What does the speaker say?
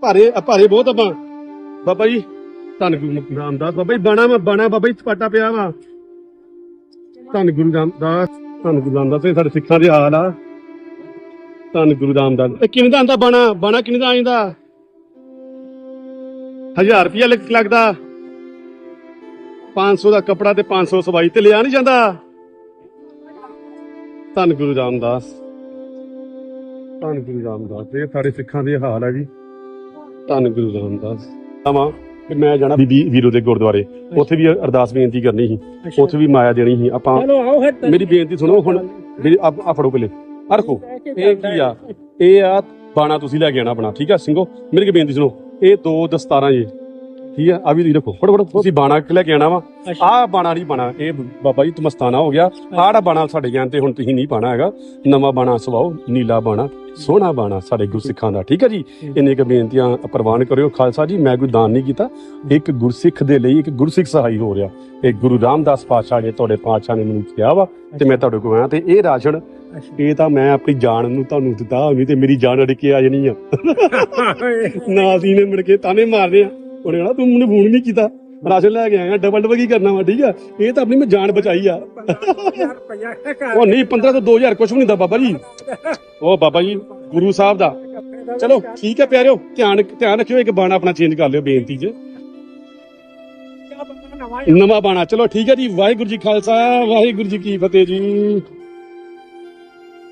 ਭਾਰੇ ਭਾਰੇ ਬਹੁਤ ਆਪਾਂ। ਬਾਬਾ ਜੀ ਧੰਨ ਗੁਰੂ ਰਾਮਦਾਸ। ਬਾਬਾ ਜੀ ਬਾਣਾ ਮੈਂ ਬਾਣਾ ਬਾਬਾ ਜੀ ਚਪਾਟਾ ਪਿਆ ਵਾ। ਧੰਨ ਗੁਰੂ ਰਾਮਦਾਸ ਧੰਨ ਗੁਰੂ ਰਾਮਦਾਸ ਇਹ ਸਾਡੇ ਸਿੱਖਾਂ ਦੇ ਹਾਲ ਆ। ਧੰਨ ਗੁਰੂ ਰਾਮਦਾਸ। ਇਹ ਕਿੰਨੇ ਦਾ ਆਂਦਾ ਬਾਣਾ? ਬਾਣਾ ਕਿੰਨੇ ਦਾ ਆਂਦਾ? 1000 ਰੁਪਿਆ ਲੱਗਦਾ। 500 ਦਾ ਕਪੜਾ ਤੇ 500 ਸਵਾਈ ਤੇ ਲਿਆ ਨਹੀਂ ਜਾਂਦਾ। ਧੰਨ ਗੁਰੂ ਰਾਮਦਾਸ। ਧੰਨ ਗੁਰੂ ਰਾਮਦਾਸ ਇਹ ਸਾਡੇ ਸਿੱਖਾਂ ਦੇ ਹਾਲ ਹੈ ਜੀ। ਧੰਨ ਗੁਰੂ ਰਾਮਦਾਸ। ਆਵਾਂ ਕਿ ਮੈਂ ਜਾਣਾ ਬੀਬੀ ਵੀਰੋ ਦੇ ਗੁਰਦੁਆਰੇ। ਉੱਥੇ ਵੀ ਅਰਦਾਸ ਬੇਨਤੀ ਕਰਨੀ ਸੀ। ਉੱਥੇ ਵੀ ਮਾਇਆ ਦੇਣੀ ਸੀ। ਆਪਾਂ ਚਲੋ ਆਓ ਫਿਰ ਮੇਰੀ ਬੇਨਤੀ ਸੁਣੋ ਹੁਣ। ਮੇਰੀ ਆ ਆ ਫੜੋ ਪਹਿਲੇ। ਆ ਰੱਖੋ। ਇਹ ਕੀ ਆ? ਇਹ ਆ ਬਾਣਾ ਤੁਸੀਂ ਲੈ ਕੇ ਆਣਾ ਆਪਣਾ। ਠੀਕ ਆ ਸਿੰਘੋ? ਮੇਰੀ ਕੀ ਬੇਨਤੀ ਸੁਣੋ। ਇਹ ਦੋ ਦਸਤਾਰਾਂ ਜੀ। ਠੀਕ ਆ? ਆ ਵੀ ਤੁਸੀਂ ਰੱਖੋ। ਫੜੋ ਫੜੋ। ਤੁਸੀਂ ਬਾਣਾ ਲੈ ਕੇ ਆਣਾ ਵਾ। ਆਹ ਬਾਣਾ ਨਹੀਂ ਬਾਣਾ। ਇਹ ਬਾਬਾ ਜੀ ਤੁਮਸਤਾਨਾ ਹੋ ਗਿਆ। ਜਿਹੜਾ ਬਾਣਾ ਸਾਡੇ ਗਿਆਨ ਤੇ ਹੁਣ ਤੁਸੀਂ ਨਹੀਂ ਪਾਣਾ ਹੈਗਾ। ਨਵਾਂ ਬਾਣਾ ਸਵਾਓ ਨੀਲਾ ਬਾਣਾ। ਸੋਹਣਾ ਬਾਣਾ ਸਾਡੇ ਗੁਰਸਿੱਖਾਂ ਦਾ ਠੀਕ ਹੈ ਜੀ? ਇੰਨੇ ਕੁ ਬੇਨਤੀਆਂ ਪ੍ਰਵਾਨ ਕਰਿਓ। ਖਾਲਸਾ ਜੀ ਮੈਂ ਕੋਈ ਦਾਨ ਨਹੀਂ ਕੀਤਾ। ਇੱਕ ਗੁਰਸਿੱਖ ਦੇ ਲਈ ਇੱਕ ਗੁਰਸਿੱਖ ਸਹਾਈ ਹੋ ਰਿਹਾ। ਇਹ ਗੁਰੂ ਰਾਮਦਾਸ ਪਾਤਸ਼ਾਹ ਨੇ ਤੁਹਾਡੇ ਪਾਤਸ਼ਾਹ ਨੇ ਮੈਨੂੰ ਕਿਹਾ ਵਾ ਤੇ ਮੈਂ ਤੁਹਾਡੇ ਕੋਲ ਆਇਆ ਤੇ ਇਹ ਰਾਸ਼ਨ ਇਹ ਤਾਂ ਮੈਂ ਆਪਣੀ ਜਾਨ ਨੂੰ ਤੁਹਾਨੂੰ ਦਿੱਤਾ ਨਹੀਂ ਤੇ ਮੇਰੀ ਜਾਨ ਅੜ ਕੇ ਆ ਜਾਣੀ ਆ। ਨਾ ਅਸੀਂ ਨੇ ਮਿਲ ਕੇ ਤਾਨੇ ਮਾਰਦੇ ਆ। ਉਹਨੇ ਕਹਣਾ ਤੂੰ ਮੈਨੂੰ ਫੋਨ ਨਹੀਂ ਕੀਤਾ। ਰਾਸ਼ਨ ਲੈ ਕੇ ਆਇਆ ਡਬਲ ਡਬਲ ਕੀ ਕਰਨਾ ਵਾ ਠੀਕ ਆ? ਇਹ ਤਾਂ ਆਪਣੀ ਮੈਂ ਜਾਨ ਬਚਾਈ ਆ। ਉਹ ਨਹੀਂ 15 ਤੋਂ 2000 ਕੁਝ ਵੀ ਨਹੀਂ ਦਾ ਬਾਬਾ ਜੀ। ਉਹ ਬਾਬਾ ਜੀ ਗੁਰੂ ਸਾਹਿਬ ਦਾ। ਚਲੋ ਠੀਕ ਹੈ ਪਿਆਰਿਓ ਧਿਆਨ ਧਿਆਨ ਰੱਖਿਓ ਇੱਕ ਬਾਣਾ ਆਪਣਾ ਚੇਂਜ ਕਰ ਲਿਓ ਬੇਨਤੀ 'ਚ। ਨਵਾਂ ਬਾਣਾ ਚਲੋ ਠੀਕ ਹੈ ਜੀ ਵਾਹਿਗੁਰੂ ਜੀ ਖਾਲਸਾ ਵਾਹਿਗੁਰੂ ਜੀ ਕੀ ਫਤਿਹ ਜੀ।